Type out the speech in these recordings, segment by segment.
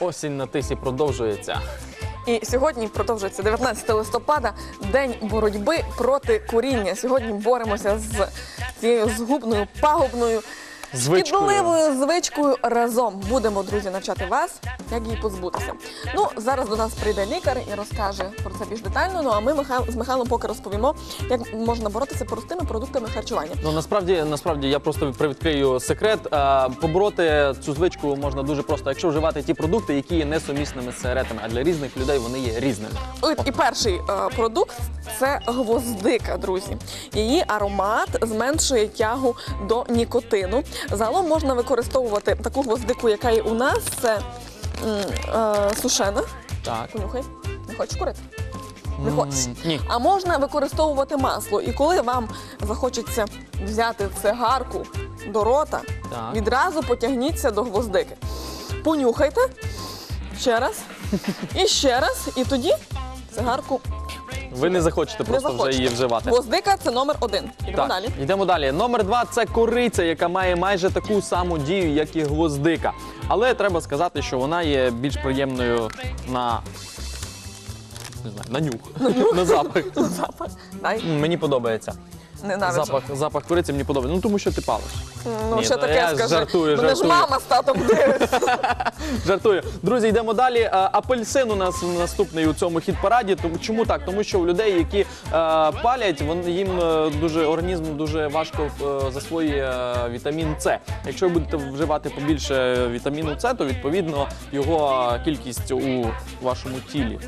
Осінь на тисі продовжується. І сьогодні продовжується 19 листопада, день боротьби проти куріння. Сьогодні боремося з цією згубною пагубною. Шкідливою звичкою разом будемо, друзі, навчати вас, як її позбутися. Ну зараз до нас прийде лікар і розкаже про це більш детально. Ну а ми з Михайлом поки розповімо, як можна боротися простими продуктами харчування. Ну насправді, насправді я просто привідкрию секрет. А, побороти цю звичку можна дуже просто, якщо вживати ті продукти, які є несумісними з сигаретами. А для різних людей вони є різними. От І перший е, продукт це гвоздика, друзі. Її аромат зменшує тягу до нікотину. Загалом можна використовувати таку гвоздику, яка є у нас. Це е, сушена. Так. Понюхай. Не хочеш курити? Не хочеш. Ні. А можна використовувати масло. І коли вам захочеться взяти цигарку до рота, Так. відразу потягніться до гвоздики. Понюхайте ще раз і ще раз, і тоді цигарку Ви не захочете просто вже захочете. її вживати. Гвоздика це номер один. Ідемо Так, далі. йдемо далі. Номер два це кориця, яка має майже таку саму дію, як і гвоздика. Але треба сказати, що вона є більш приємною на. Не знаю, на нюх, на запах. Запах. Дай, М, Мені подобається. Ненавиджу. Запах, запах кориці мені подобається. Ну тому що ти палиш. Ну, Ні, ще ну, таке я скажи. жартую, Мене жартую. ж мама з татом дивиться. Жартую. Друзі, йдемо далі. Е, Апельсин у нас наступний у цьому хіт-параді. Тому чому так? Тому що у людей, які е, палять, вон, їм е, дуже організм дуже важко е, засвоює е, вітамін С. Якщо ви будете вживати побільше вітаміну С, то відповідно його кількість у вашому тілі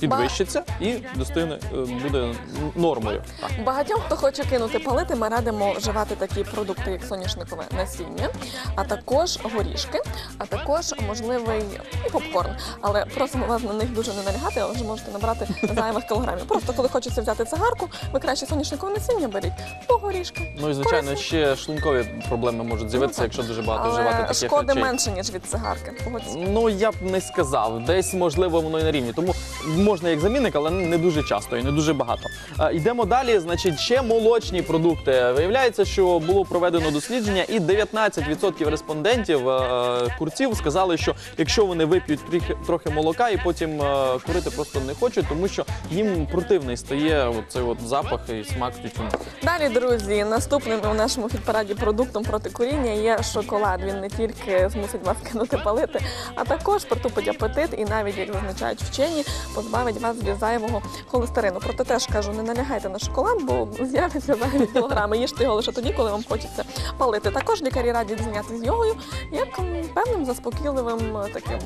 підвищиться і достигне е, буде нормою. Так. Багатьом, хто хоче кинути палити, ми радимо вживати такі продукти, як соняшникове насіння, а також горішки, а також можливий і попкорн. Але просимо вас на них дуже не налягати, але вже можете набрати зайвих кілограмів. Просто коли хочеться взяти цигарку, ви краще соняшникове насіння беріть, бо горішки. Ну і звичайно, Корисні. ще шлункові проблеми можуть з'явитися, Ну, якщо дуже багато вживати таких шкоди речей. менше, ніж від цигарки. Погодься. Ну я б не сказав. Десь можливо воно і на рівні. Тому можна як замінник, але не дуже часто і не дуже багато. А, йдемо далі. Значить, ще молочні продукти. Виявляється, що було проведено дослідження, і 19% респондентів е, курців сказали, що якщо вони вип'ють трохи, молока і потім е, курити просто не хочуть, тому що їм противний стає цей от запах і смак тютюну. Далі, друзі, наступним у нашому хіт-параді продуктом проти куріння є шоколад. Він не тільки змусить вас кинути палити, а також притупить апетит і навіть, як зазначають вчені, позбавить вас від зайвого холестерину. Проте теж кажу, не налягайте на шоколад, бо з'являться зайві кілограми. Їжте його лише тоді, коли вам хочеться палити. Також лікарі радять зайнятися з йогою як певним заспокійливим таким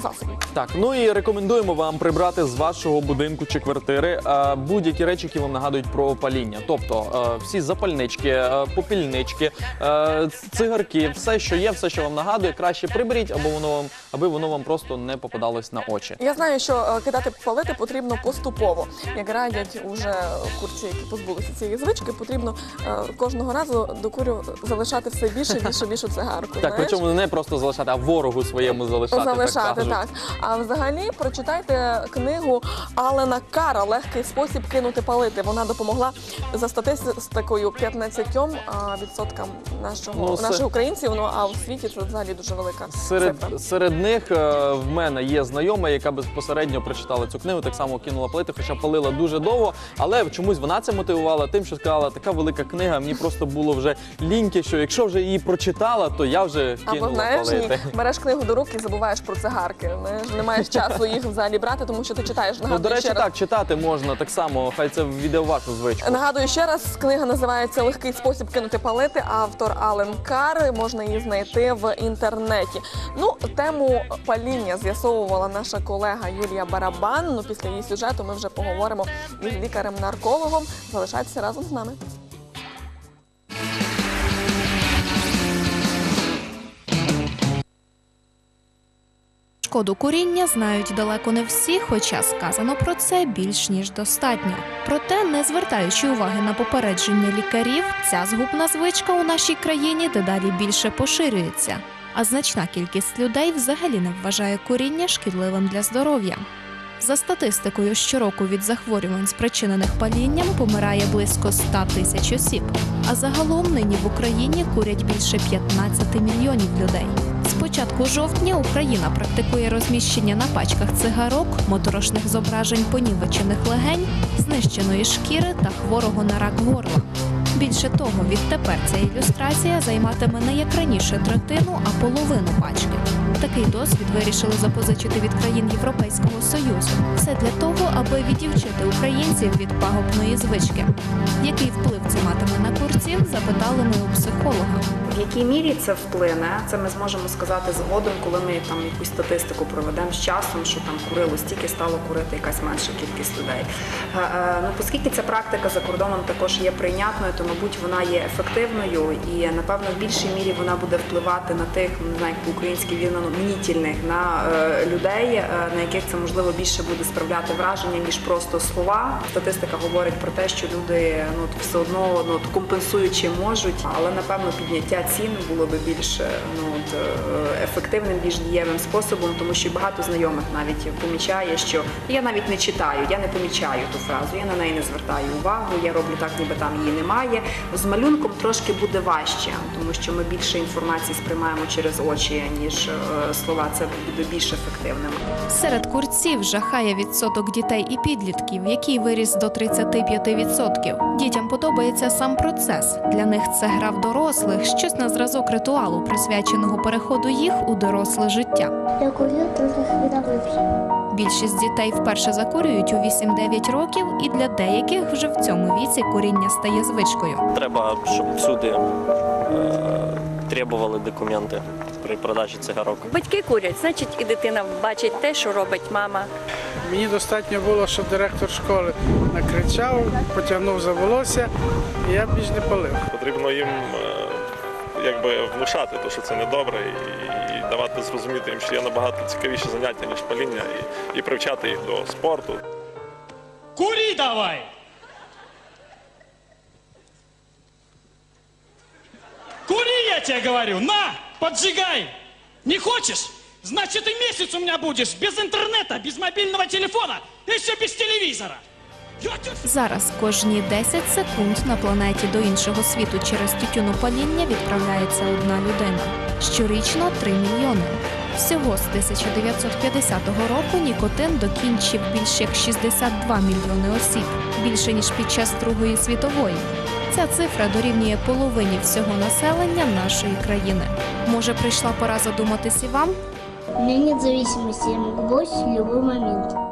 засобом. Так, ну і рекомендуємо вам прибрати з вашого будинку чи квартири е, будь-які речі, які вам нагадують про паління. Тобто е, всі запальнички, е, попільнички, е, цигарки, все, що є, все, що вам нагадує, краще приберіть, або воно вам, аби воно вам просто не попадалось на очі. Я знаю, що е, кидати палити потрібно поступово. Як радять уже курці, які позбулися цієї звички, потрібно е, кожного разу до курю залишати все більше, більше, більшу цигарку. Так, знаєш? причому не просто залишати, а ворогу своєму залишати. Залишати. Так. А взагалі прочитайте книгу Алена Кара Легкий спосіб кинути палити. Вона допомогла за статистикою 15 а, відсоткам нашого Ну, це- наших українців. Ну а в світі це взагалі дуже велика цифра. Серед, серед них е, в мене є знайома, яка безпосередньо прочитала цю книгу, так само кинула плити, хоча палила дуже довго. Але чомусь вона це мотивувала тим, що сказала, така велика книга, мені просто було вже ліньки, що якщо вже її прочитала, то я вже Або кинула знаєш, ні, палити. береш книгу до рук і забуваєш про цигарки. Знаєш, не маєш часу їх взагалі брати, тому що ти читаєш. Ну, до речі, ще раз. так, читати можна так само, хай це ввійде в вашу звичку. Нагадую ще раз, книга називається Легкий спосіб кинути палити. Автор Ален Кар. Можна її знайти в інтернеті. Ну, тему паління з'ясовувала наша колега Юлія Барабан. Ну, після її сюжету ми вже поговоримо із лікарем-наркологом. Залишайтеся разом з нами. Шкоду куріння знають далеко не всі, хоча сказано про це більш ніж достатньо. Проте, не звертаючи уваги на попередження лікарів, ця згубна звичка у нашій країні дедалі більше поширюється. А значна кількість людей взагалі не вважає куріння шкідливим для здоров'я. За статистикою, щороку від захворювань, спричинених палінням, помирає близько 100 тисяч осіб. А загалом нині в Україні курять більше 15 мільйонів людей. З початку жовтня Україна практикує розміщення на пачках цигарок, моторошних зображень понівечених легень, знищеної шкіри та хворого на рак горла. Більше того, відтепер ця ілюстрація займатиме не як раніше третину, а половину пачки. Такий досвід вирішили запозичити від країн Європейського Союзу. Все для того, аби відівчити українців від пагубної звички. Який вплив це матиме на курців, запитали ми у психолога. В якій мірі це вплине, це ми зможемо сказати згодом, коли ми там якусь статистику проведемо з часом, що там курило стільки стало курити якась менша кількість людей. Е, е, Ну, оскільки ця практика за кордоном також є прийнятною, то мабуть вона є ефективною і напевно в більшій мірі вона буде впливати на тих, ну, не знаю, по-українськи ну, на е, людей, е, на яких це можливо більше буде справляти враження ніж просто слова. Статистика говорить про те, що люди ну все одно ну компенсують можуть, але напевно підняття цін було би більш е, ну от ефективним, більш дієвим способом, тому що багато знайомих навіть помічає, що я навіть не читаю, я не помічаю ту фразу, я на неї не звертаю увагу, я роблю так, ніби там її немає. З малюнком трошки буде важче, тому що ми більше інформації сприймаємо через очі, ніж е, слова. Це буде більш ефективним. Серед курців жахає відсоток дітей і підлітків, який виріс до 35%. Дітям подобається сам процес. Для них це гра в дорослих, щось на зразок ритуалу, присвяченого переходу їх у доросле життя. Я курю когда выпью. Більшість дітей вперше закурюють у 8-9 років, і для деяких вже в цьому віці куріння стає звичкою. Треба, щоб всюди е, требували документи при продажі цигарок. Батьки курять, значить і дитина бачить те, що робить мама. Мені достатньо було, що директор школи накричав, потягнув за волосся, і я більш не палив. Потрібно їм е, якби внушати, то, що це недобре, і, і давати зрозуміти їм, що є набагато цікавіше заняття, ніж паління, і, і привчати їх до спорту. Кури давай! Кури, я тебе говорю! На, поджигай! Не хочешь? Значит, и месяц у меня будешь без интернета, без мобильного телефона, еще без телевизора. Зараз кожні 10 секунд на планеті до іншого світу через тютюнопаління відправляється одна людина. Щорічно 3 мільйони. Всього з 1950 року нікотин докінчив більш як 62 мільйони осіб, більше ніж під час Другої світової. Ця цифра дорівнює половині всього населення нашої країни. Може, прийшла пора задуматись і вам? Нет зависимости, я бросить в момент.